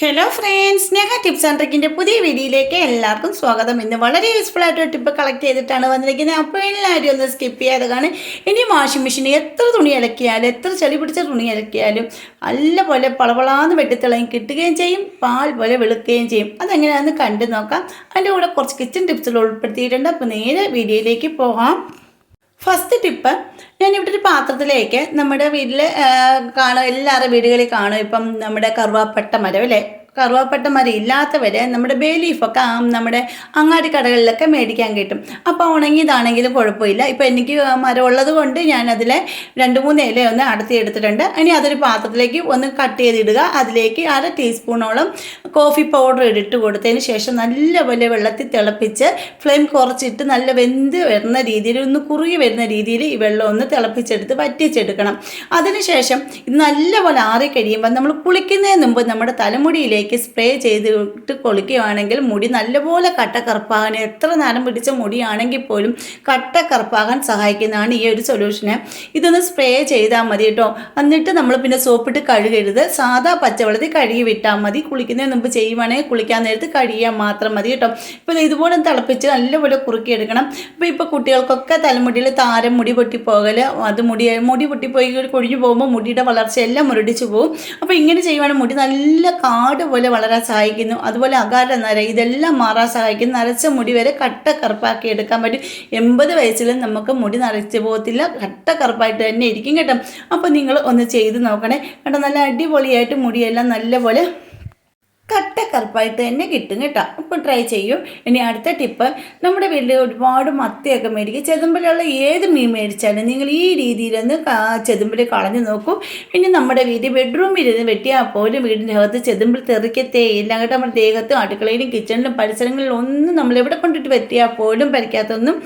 Hello friends Sneha tips and ട്രിക്കിന്റെ പുതിയ വീഡിയോയിലേക്ക് എല്ലാവർക്കും സ്വാഗതം. ഇന്ന് വളരെ യൂസ്ഫുൾ ആയിട്ടൊരു ടിപ്പ് കളക്ട് ചെയ്തിട്ടാണ് വന്നിരിക്കുന്നത്. അപ്പോൾ എല്ലാവരും ഒന്ന് സ്കിപ്പ് ചെയ്യാതെ ഇനി വാഷിംഗ് മെഷീൻ എത്ര തുണി അലക്കിയാലും എത്ര ചെളി പിടിച്ച തുണി അലക്കിയാലും നല്ല പോലെ പളവളാന്ന് വെട്ടിത്തിളയും കിട്ടുകയും ചെയ്യും പാൽ പോലെ വെളുക്കുകയും ചെയ്യും. അതെങ്ങനെയാണെന്ന് കണ്ടു നോക്കാം. അതിന്റെ കൂടെ കുറച്ച് കിച്ചൺ ടിപ്സുകൾ ഉൾപ്പെടുത്തിയിട്ടുണ്ട്. അപ്പോൾ നേരെ വീഡിയോയിലേക്ക് പോകാം. ഫസ്റ്റ് ടിപ്പ് ഞാൻ ഇവിടെ ഒരു പാത്രത്തിലേക്ക് നമ്മുടെ വീട്ടിൽ കാണും എല്ലാവരുടെ വീടുകളിൽ കാണും. ഇപ്പം നമ്മുടെ കറുവാപ്പട്ട മരം അല്ലേ? കറുവാപ്പട്ട മരം ഇല്ലാത്തവരെ നമ്മുടെ ബേ ലീഫൊക്കെ നമ്മുടെ അങ്ങാടി കടകളിലൊക്കെ മേടിക്കാൻ കിട്ടും. അപ്പോൾ ഉണങ്ങിയതാണെങ്കിലും കുഴപ്പമില്ല. ഇപ്പോൾ എനിക്ക് മരം ഉള്ളത് കൊണ്ട് ഞാനതിൽ രണ്ട് മൂന്ന് ഇല ഒന്ന് അടത്തി എടുത്തിട്ടുണ്ട്. ഇനി അതൊരു പാത്രത്തിലേക്ക് ഒന്ന് കട്ട് ചെയ്തിടുക. അതിലേക്ക് അര ടീസ്പൂണോളം കോഫി പൗഡർ ഇട്ട് കൊടുത്തതിന് ശേഷം നല്ലപോലെ വെള്ളത്തിൽ തിളപ്പിച്ച് ഫ്ലെയിം കുറച്ചിട്ട് നല്ല വെന്ത് വരുന്ന രീതിയിൽ ഒന്ന് കുറുകി വരുന്ന രീതിയിൽ ഈ വെള്ളം ഒന്ന് തിളപ്പിച്ചെടുത്ത് വറ്റിച്ചെടുക്കണം. അതിനുശേഷം ഇത് നല്ലപോലെ ആറി കഴിയുമ്പോൾ നമ്മൾ കുളിക്കുന്നതിന് മുമ്പ് നമ്മുടെ തലമുടിയിലേക്ക് സ്പ്രേ ചെയ്തിട്ട് കുളിക്കുകയാണെങ്കിൽ മുടി നല്ലപോലെ കട്ട കറുപ്പാകാൻ എത്ര നേരം പിടിച്ച മുടിയാണെങ്കിൽ പോലും കട്ട കറുപ്പാകാൻ സഹായിക്കുന്നതാണ് ഈ ഒരു സൊല്യൂഷന് ഇതൊന്ന് സ്പ്രേ ചെയ്താൽ മതി കേട്ടോ. എന്നിട്ട് നമ്മൾ പിന്നെ സോപ്പിട്ട് കഴുകരുത്. സാധാ പച്ചവെള്ളത്തിൽ കഴുകി വിട്ടാൽ മതി. കുളിക്കുന്നതിന് മുമ്പ് ചെയ്യുവാണെങ്കിൽ കുളിക്കാൻ നേരത്ത് കഴിയാൻ മാത്രം മതി കേട്ടോ. ഇപ്പോൾ ഇതുപോലെ തിളപ്പിച്ച് നല്ലപോലെ കുറുക്കിയെടുക്കണം. അപ്പോൾ ഇപ്പോൾ കുട്ടികൾക്കൊക്കെ തലമുടിയിൽ താരം മുടി പൊട്ടിപ്പോകൽ അത് മുടി മുടി പൊട്ടിപ്പോയി കൊഴിഞ്ഞു പോകുമ്പോൾ മുടിയുടെ വളർച്ച എല്ലാം മുരടിച്ചു പോകും. അപ്പോൾ ഇങ്ങനെ ചെയ്യുവാണെങ്കിൽ മുടി നല്ല കാട് പോലെ വളരാൻ സഹായിക്കുന്നു. അതുപോലെ അകാല നര ഇതെല്ലാം മാറാൻ സഹായിക്കുന്നു. നരച്ച മുടി വരെ കട്ട കറുപ്പാക്കി എടുക്കാൻ പറ്റും. എൺപത് വയസ്സിലും നമുക്ക് മുടി നരച്ചു പോകത്തില്ല കട്ട കറുപ്പായിട്ട് തന്നെ ഇരിക്കും കേട്ടോ. അപ്പോൾ നിങ്ങൾ ഒന്ന് ചെയ്ത് നോക്കണേ. കേട്ടോ നല്ല അടിപൊളിയായിട്ട് മുടിയെല്ലാം നല്ലപോലെ കട്ട കറുപ്പായിട്ട് തന്നെ കിട്ടും കേട്ടോ. അപ്പോൾ ട്രൈ ചെയ്യൂ. ഇനി അടുത്ത ടിപ്പ് നമ്മുടെ വീട്ടിൽ ഒരുപാട് മത്തിയൊക്കെ മേടിക്കും. ചെതുമ്പലുള്ള ഏത് മീൻ മേടിച്ചാലും നിങ്ങൾ ഈ രീതിയിലൊന്ന് ചെതുമ്പിൽ കളഞ്ഞു നോക്കൂ. പിന്നെ നമ്മുടെ വീട്ടിൽ ബെഡ്റൂമിൽ ഇരുന്ന് വെട്ടിയാൽ പോലും വീടിന്റെ അകത്ത് ചെതുമ്പിൽ തെറിക്കത്തേ ഇല്ല. കേട്ടോ നമ്മുടെ ദേഹത്തും അടുക്കളയിലും കിച്ചണിലും പരിസരങ്ങളിലും ഒന്നും നമ്മൾ എവിടെ കൊണ്ടിട്ട് വെട്ടിയാൽ പോലും പരിക്കാത്തൊന്നും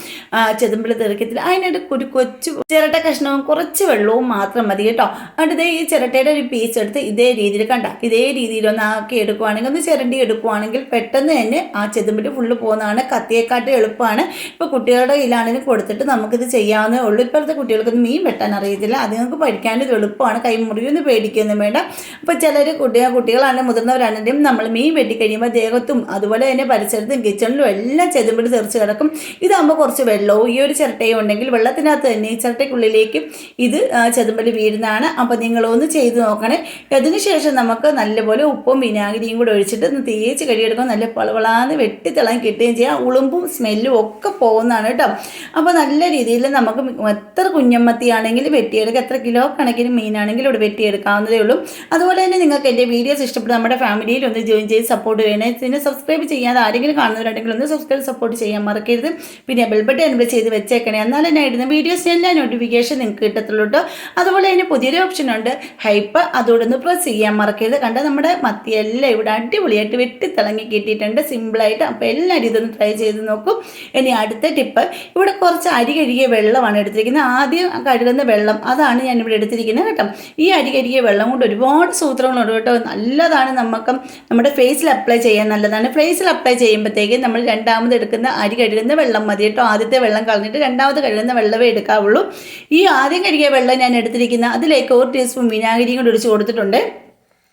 ചെതുമ്പിൽ തെറിക്കത്തില്ല. അതിനായിട്ട് ഒരു കൊച്ചു ചിരട്ട കഷ്ണവും കുറച്ച് വെള്ളവും മാത്രം മതി കേട്ടോ. അടുത്ത ഈ ചിരട്ടയുടെ ഒരു പീസ് എടുത്ത് ഇതേ രീതിയിൽ കണ്ട. ഇതേ രീതിയിലൊന്ന് ആക്കി എടുക്കുക എടുക്കുവാണെങ്കിൽ ഒന്ന് ചിരണ്ടി എടുക്കുവാണെങ്കിൽ പെട്ടെന്ന് തന്നെ ആ ചെതുമ്പിൽ ഫുള്ള് പോകുന്നതാണ് കത്തിയേക്കാട്ട് എളുപ്പമാണ്. ഇപ്പോൾ കുട്ടികളുടെ കയ്യിലാണെങ്കിലും കൊടുത്തിട്ട് നമുക്കിത് ചെയ്യാവുന്നേ ഉള്ളൂ. ഇപ്പോഴത്തെ കുട്ടികൾക്കൊന്നും മീൻ വെട്ടാൻ അറിയത്തില്ല. അത് നിങ്ങൾക്ക് പഠിക്കാനും ഇത് എളുപ്പമാണ്. കൈ മുറിയൊന്നും പേടിക്കൊന്നും വേണ്ട. അപ്പോൾ ചിലർ കുട്ടികൾ കുട്ടികളാണെങ്കിലും മുതിർന്നവരാണെങ്കിലും നമ്മൾ മീൻ വെട്ടി കഴിയുമ്പോൾ ദേഹത്തും അതുപോലെ തന്നെ പരിസരത്തും കിച്ചണിലും എല്ലാം ചെതുമ്പിൽ തെറിച്ച് കിടക്കും. ഇതാകുമ്പോൾ കുറച്ച് വെള്ളവും ഈ ഒരു ചിരട്ടയും ഉണ്ടെങ്കിൽ വെള്ളത്തിനകത്ത് തന്നെ ഈ ചിരട്ടയ്ക്കുള്ളിലേക്ക് ഇത് ചെതുമ്പൽ വീഴുന്നതാണ്. അപ്പോൾ നിങ്ങളൊന്ന് ചെയ്ത് നോക്കണേ. അതിനുശേഷം നമുക്ക് നല്ലപോലെ ഉപ്പും വിനാഗിരിയും കൂടെ ഒഴിച്ചിട്ട് ഒന്ന് തേച്ച് കഴുകിയെടുക്കുമ്പോൾ നല്ല പളവളാന്ന് വെട്ടിത്തിളാൻ കിട്ടുകയും ചെയ്യാം. ഉളുമ്പും സ്മെല്ലും ഒക്കെ പോകുന്നതാണ് കേട്ടോ. അപ്പോൾ നല്ല രീതിയിൽ നമുക്ക് എത്ര കുഞ്ഞമ്മത്തി ആണെങ്കിലും വെട്ടിയെടുക്കുക എത്ര കിലോ കണക്കിന് മീനാണെങ്കിലും ഇവിടെ വെട്ടിയെടുക്കാവുന്നതേ ഉള്ളൂ. അതുപോലെ തന്നെ നിങ്ങൾക്ക് എന്റെ വീഡിയോസ് ഇഷ്ടപ്പെട്ട് നമ്മുടെ ഫാമിലിയിൽ ഒന്ന് ജോയിൻ ചെയ്ത് സപ്പോർട്ട് ചെയ്യണേ. പിന്നെ സബ്സ്ക്രൈബ് ചെയ്യാതെ ആരെങ്കിലും കാണുന്നവരുണ്ടെങ്കിൽ ഒന്ന് സബ്സ്ക്രൈബ് സപ്പോർട്ട് ചെയ്യാൻ മറക്കരുത്. പിന്നെ ബെൽബട്ടൺ എനബിൾ ചെയ്ത് വെച്ചേക്കണേ. എന്നാൽ തന്നെ ഇടുന്ന വീഡിയോസ് എല്ലാ നോട്ടിഫിക്കേഷൻ നിങ്ങൾക്ക് കിട്ടത്തുള്ളൂ കേട്ടോ. അതുപോലെ തന്നെ പുതിയൊരു ഓപ്ഷൻ ഉണ്ട്. ഹൈപ്പ് അതോടൊന്ന് പ്രസ് ചെയ്യാൻ മറക്കരുത്. കണ്ട നമ്മുടെ മത്തിയെല്ലാം ഇവിടെ അടിപൊളിയായിട്ട് വെട്ടിത്തിളങ്ങി കിട്ടിയിട്ടുണ്ട്. സിമ്പിളായിട്ട് അപ്പോൾ എല്ലാവരും ഇതൊന്ന് ട്രൈ ചെയ്ത് നോക്കും. ഇനി അടുത്ത ടിപ്പ് ഇവിടെ കുറച്ച് അരി കഴുകിയ വെള്ളമാണ് എടുത്തിരിക്കുന്നത്. ആദ്യം കഴുകുന്ന വെള്ളം അതാണ് ഞാൻ ഇവിടെ എടുത്തിരിക്കുന്നത് കേട്ടോ. ഈ അരി കഴുകിയ വെള്ളം കൊണ്ട് ഒരുപാട് സൂത്രങ്ങളുണ്ട് കേട്ടോ. നല്ലതാണ് നമുക്ക് നമ്മുടെ ഫേസിൽ അപ്ലൈ ചെയ്യാൻ നല്ലതാണ്. ഫേസിൽ അപ്ലൈ ചെയ്യുമ്പോഴത്തേക്ക് നമ്മൾ രണ്ടാമത് എടുക്കുന്ന അരി കഴുകുന്ന വെള്ളം മതി കേട്ടോ. ആദ്യത്തെ വെള്ളം കളഞ്ഞിട്ട് രണ്ടാമത് കഴുകുന്ന വെള്ളമേ എടുക്കാവുള്ളൂ. ഈ ആദ്യം കഴുകിയ വെള്ളം ഞാൻ എടുത്തിരിക്കുന്ന അതിലേക്ക് ഒരു ടീസ്പൂൺ വിനാഗിരിയും കൂടി ഒഴിച്ച് കൊടുത്തിട്ടുണ്ട്.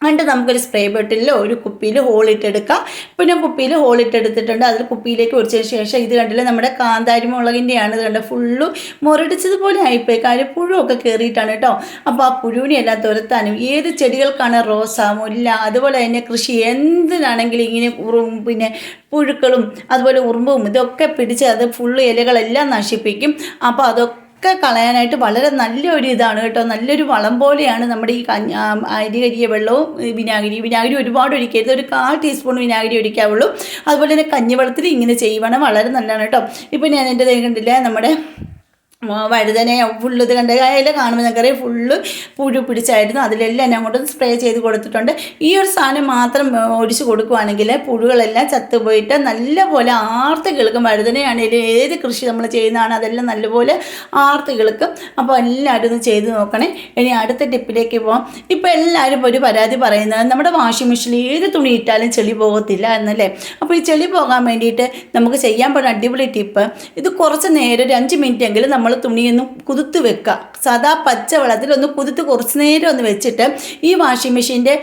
എന്നിട്ട് നമുക്കൊരു സ്പ്രേ ബോട്ടിലോ ഒരു കുപ്പിയിൽ ഹോളിട്ടെടുക്കാം പിന്നെ കുപ്പിയിൽ ഹോളിട്ടെടുത്തിട്ടുണ്ട് അതിൽ കുപ്പിയിലേക്ക് ഒഴിച്ചതിന് ശേഷം ഇത് കണ്ടില്ല? നമ്മുടെ കാന്താരി മുളകിന്റെയാണ് ഇത് കണ്ട ഫുള്ള് മുരടിച്ചതുപോലെ ആയിപ്പോയി. കാര്യം പുഴുവൊക്കെ കയറിയിട്ടാണ് കേട്ടോ. അപ്പോൾ ആ പുഴുവിനെ എല്ലാം തുരത്താനും. ഏത് ചെടികൾക്കാണ് റോസ മുല്ല അതുപോലെ തന്നെ കൃഷി എന്തിനാണെങ്കിലും ഇങ്ങനെ ഉറും പിന്നെ പുഴുക്കളും അതുപോലെ ഉറുമ്പും ഇതൊക്കെ പിടിച്ച് അത് ഫുള്ള് ഇലകളെല്ലാം നശിപ്പിക്കും. അപ്പോൾ അതൊക്കെ ഒക്കെ കളയാനായിട്ട് വളരെ നല്ലൊരു ഇതാണ് കേട്ടോ. നല്ലൊരു വളം പോലെയാണ് നമ്മുടെ ഈ കഞ്ഞ അരി കരിയ വെള്ളവും വിനാഗിരി വിനാഗിരി ഒരുപാട് ഒഴിക്കരുത്. ഒരു കാൽ ടീസ്പൂൺ വിനാഗിരി ഒഴിക്കാവുള്ളൂ. അതുപോലെ തന്നെ കഞ്ഞിവെള്ളത്തിൽ ഇങ്ങനെ ചെയ്യുവാണ് വളരെ നല്ലതാണ് കേട്ടോ. ഇപ്പോൾ ഞാൻ എന്റെ കണ്ടില്ല നമ്മുടെ വഴുതന ഫുള്ള് ഇത് കണ്ട അതിൽ കാണുമ്പോൾ ഞങ്ങൾക്കറിയാം ഫുള്ള് പുഴു പിടിച്ചായിരുന്നു. അതിലെല്ലാം ഞാൻ അങ്ങോട്ട് സ്പ്രേ ചെയ്ത് കൊടുത്തിട്ടുണ്ട്. ഈ ഒരു സാധനം മാത്രം ഒഴിച്ച് കൊടുക്കുവാണെങ്കിൽ പുഴുകളെല്ലാം ചത്തുപോയിട്ട് നല്ലപോലെ ആർത്ത് കിളുക്കും. വഴുതനയാണെങ്കിലും ഏത് കൃഷി നമ്മൾ ചെയ്യുന്നതാണ് അതെല്ലാം നല്ലപോലെ ആർത്ത് കിളുക്കും. അപ്പോൾ എല്ലാവരും ഒന്ന് ചെയ്ത് നോക്കണേ. ഇനി അടുത്ത ടിപ്പിലേക്ക് പോകാം ഇപ്പോൾ എല്ലാവരും ഒരു പരാതി പറയുന്നത് നമ്മുടെ വാഷിംഗ് മെഷീനിൽ ഏത് തുണി ഇട്ടാലും ചെളി പോകത്തില്ല എന്നല്ലേ? അപ്പോൾ ഈ ചെളി പോകാൻ വേണ്ടിയിട്ട് നമുക്ക് ചെയ്യാൻ പറ്റുന്ന അടിപൊളി ടിപ്പ് ഇത് കുറച്ച് നേരം ഒരു അഞ്ച് മിനിറ്റ് എങ്കിലും നമ്മൾ തുണിയൊന്ന് കുതിർത്ത് വെക്കുക സാധാ പച്ച വെള്ളത്തിൽ ഒന്ന് കുതിർത്ത് കുറച്ച് നേരം ഒന്ന് വെച്ചിട്ട് ഈ വാഷിംഗ് മെഷീന്റെ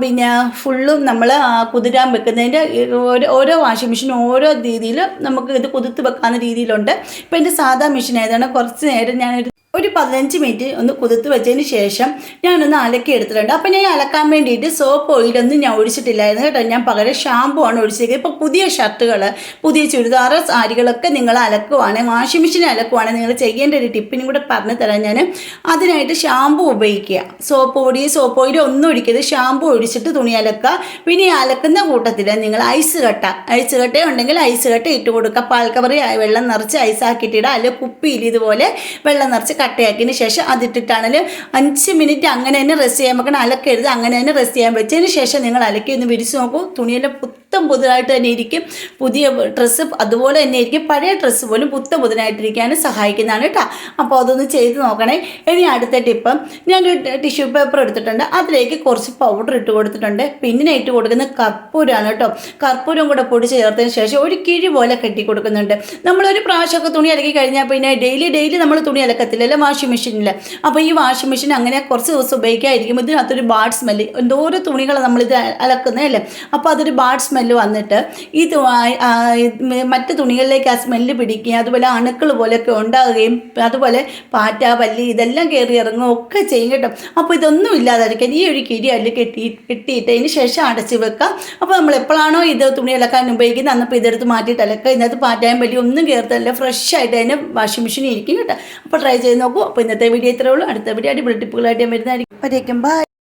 പിന്നെ ഫുള്ളും നമ്മൾ കുതിരാൻ വെക്കുന്നതിന്റെ ഓരോ വാഷിംഗ് മെഷീൻ ഓരോ രീതിയിൽ നമുക്ക് ഇത് കുതിർത്ത് വെക്കാവുന്ന രീതിയിലുണ്ട്. ഇപ്പം എന്റെ സാധാ മെഷീൻ ആയതാണ് കുറച്ച് നേരം ഞാനൊരു ഒരു പതിനഞ്ച് മിനിറ്റ് ഒന്ന് കുതിർത്ത് വെച്ചതിന് ശേഷം ഞാനൊന്ന് അലക്കി എടുത്തിട്ടുണ്ട്. അപ്പോൾ ഞാൻ അലക്കാൻ വേണ്ടിയിട്ട് സോപ്പ് ഓയിലൊന്നും ഞാൻ ഒഴിച്ചിട്ടില്ലായിരുന്നു കേട്ടോ. ഞാൻ പകരം ഷാമ്പു ആണ് ഒഴിച്ചിരിക്കുന്നത് ഇപ്പോൾ പുതിയ ഷർട്ടുകൾ പുതിയ ചുരിദാർ സാരികളൊക്കെ നിങ്ങൾ അലക്കുവാണെങ്കിൽ വാഷിംഗ് മെഷീൻ അലക്കുവാണെങ്കിൽ നിങ്ങൾ ചെയ്യേണ്ട ഒരു ടിപ്പിനും കൂടെ പറഞ്ഞു തരാം ഞാൻ അതിനായിട്ട് ഷാമ്പു ഉപയോഗിക്കുക. സോപ്പ് പൊടി സോപ്പ് ഓയിൽ ഒന്നും ഒഴിക്കരുത്. ഷാമ്പു ഒഴിച്ചിട്ട് തുണി അലക്കുക. പിന്നെ അലക്കുന്ന കൂട്ടത്തിൽ നിങ്ങൾ ഐസ് കട്ട. ഐസ് കട്ട ഉണ്ടെങ്കിൽ ഐസ് കട്ട ഇട്ട് കൊടുക്കുക. പാൽക്കവറി കവറി വെള്ളം നിറച്ച് ഐസാക്കിയിട്ടിടുക അല്ലെങ്കിൽ കുപ്പിയിൽ ഇതുപോലെ വെള്ളം നിറച്ച് കട്ടയാക്കിയതിന് ശേഷം അതിട്ടിട്ടാണെങ്കിൽ അഞ്ച് മിനിറ്റ് അങ്ങനെ തന്നെ റെസ്റ്റ് ചെയ്യാൻ വെക്കണം. അലക്കരുത് അങ്ങനെ തന്നെ റെസ്റ്റ് ചെയ്യാൻ വെച്ചതിന് ശേഷം നിങ്ങൾ അലക്കി ഒന്ന് വിരിച്ച് നോക്കൂ. തുണിയെല്ലാം പുത്തം പുതുതായിട്ട് തന്നെ ഇരിക്കും. പുതിയ ഡ്രസ്സ് അതുപോലെ തന്നെ ഇരിക്കും. പഴയ ഡ്രസ്സ് പോലും പുത്തം പുതുതായിട്ടിരിക്കാനും സഹായിക്കുന്നതാണ് കേട്ടോ. അപ്പോൾ അതൊന്ന് ചെയ്ത് നോക്കണേ. ഇനി അടുത്ത ടിപ്പ് ഞാനൊരു ടിഷ്യൂ പേപ്പർ എടുത്തിട്ടുണ്ട്. അതിലേക്ക് കുറച്ച് പൗഡർ ഇട്ട് കൊടുത്തിട്ടുണ്ട്. പിന്നെ ഇട്ട് കൊടുക്കുന്ന കർപ്പൂരമാണ് കേട്ടോ. കർപ്പൂരം കൂടെ പൊടി ചേർത്തതിന് ശേഷം ഒരു കിഴി പോലെ കെട്ടി കൊടുക്കുന്നുണ്ട്. നമ്മളൊരു പ്രാവശ്യമൊക്കെ തുണി അലക്കി കഴിഞ്ഞാൽ പിന്നെ ഡെയിലി ഡെയിലി നമ്മൾ തുണി അലക്കത്തില്ലല്ലോ വാഷിംഗ് മെഷീനിൽ അപ്പോൾ ഈ വാഷിംഗ് മെഷീൻ അങ്ങനെ കുറച്ച് ദിവസം ഉപയോഗിക്കാതിരിക്കുമ്പോൾ ഇതിനകത്തൊരു ബാഡ് സ്മെല്ല് എന്തോരോ തുണികൾ നമ്മളിത് അലക്കുന്നതല്ലേ അപ്പോൾ അതൊരു ബാഡ് സ്മെല്ല് വന്നിട്ട് ഈ മറ്റു തുണികളിലേക്ക് ആ സ്മെല്ല് പിടിക്കുകയും അതുപോലെ അണുക്കൾ പോലെയൊക്കെ ഉണ്ടാകുകയും അതുപോലെ പാറ്റ പല്ലി ഇതെല്ലാം കയറി ഇറങ്ങുകയും ഒക്കെ ചെയ്യും കേട്ടോ. അപ്പോൾ ഇതൊന്നും ഇല്ലാതായിരിക്കാൻ ഈ ഒരു കിരി അതിൽ കെട്ടി കെട്ടിയിട്ട് അതിന് ശേഷം അടച്ച് വെക്കാം അപ്പോൾ നമ്മൾ എപ്പോഴാണോ ഇത് തുണി അലക്കാൻ ഉപയോഗിക്കുന്നത് അന്നപ്പോൾ ഇതെടുത്ത് മാറ്റിയിട്ട് അലക്കുക. ഇതിനകത്ത് പാറ്റാൻ പല്ലി ഒന്നും കയറത്തല്ല ഫ്രഷ് ആയിട്ട് അതിന് വാഷിംഗ് മെഷീൻ ഇരിക്കും കേട്ടോ. അപ്പോൾ ട്രൈ ചെയ്ത് നോക്കൂ. അപ്പോൾ ഇന്നത്തെ വീഡിയോ ഇത്രേ ഉള്ളൂ. അടുത്ത വീഡിയോ അടിപൊളി ടിപ്പുകളായിട്ട് ഞാൻ വരുന്നതായിരിക്കും. വരേക്കും. ബൈ